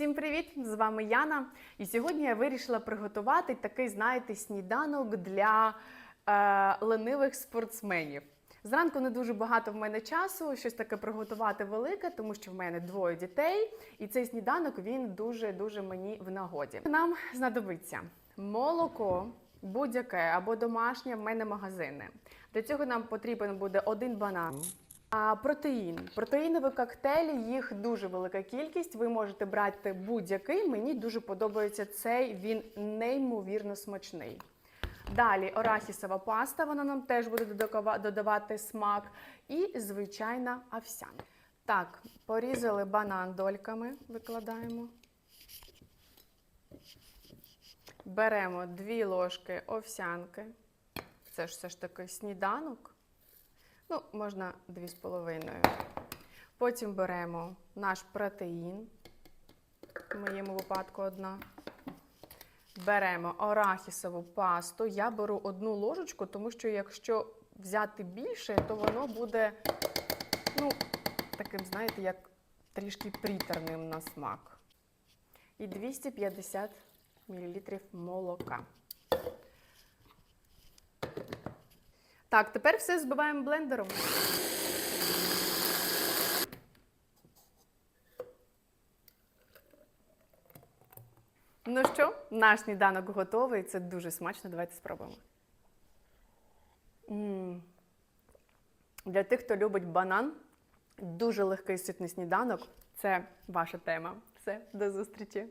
Всім привіт! З вами Яна. І сьогодні я вирішила приготувати такий, знаєте, сніданок для е, ленивих спортсменів. Зранку не дуже багато в мене часу, щось таке приготувати велике, тому що в мене двоє дітей, і цей сніданок він дуже дуже мені в нагоді. Нам знадобиться молоко, будь-яке або домашнє, в мене магазини. Для цього нам потрібен буде один банан. А протеїн. Протеїнові коктейлі, їх дуже велика кількість. Ви можете брати будь-який. Мені дуже подобається цей, він неймовірно смачний. Далі арахісова паста, вона нам теж буде додавати смак. І звичайна овсяна. Так, порізали банан дольками, викладаємо. Беремо дві ложки овсянки. Це ж все ж таки сніданок. Ну, можна дві з половиною. Потім беремо наш протеїн, в моєму випадку одна. Беремо арахісову пасту. Я беру одну ложечку, тому що якщо взяти більше, то воно буде, ну, таким, знаєте, як трішки приторним на смак. І 250 мл молока. Так, тепер все збиваємо блендером. Ну що, наш сніданок готовий. Це дуже смачно. Давайте спробуємо. м Для тих, хто любить банан, дуже легкий ситний сніданок. Це ваша тема. Все, до зустрічі!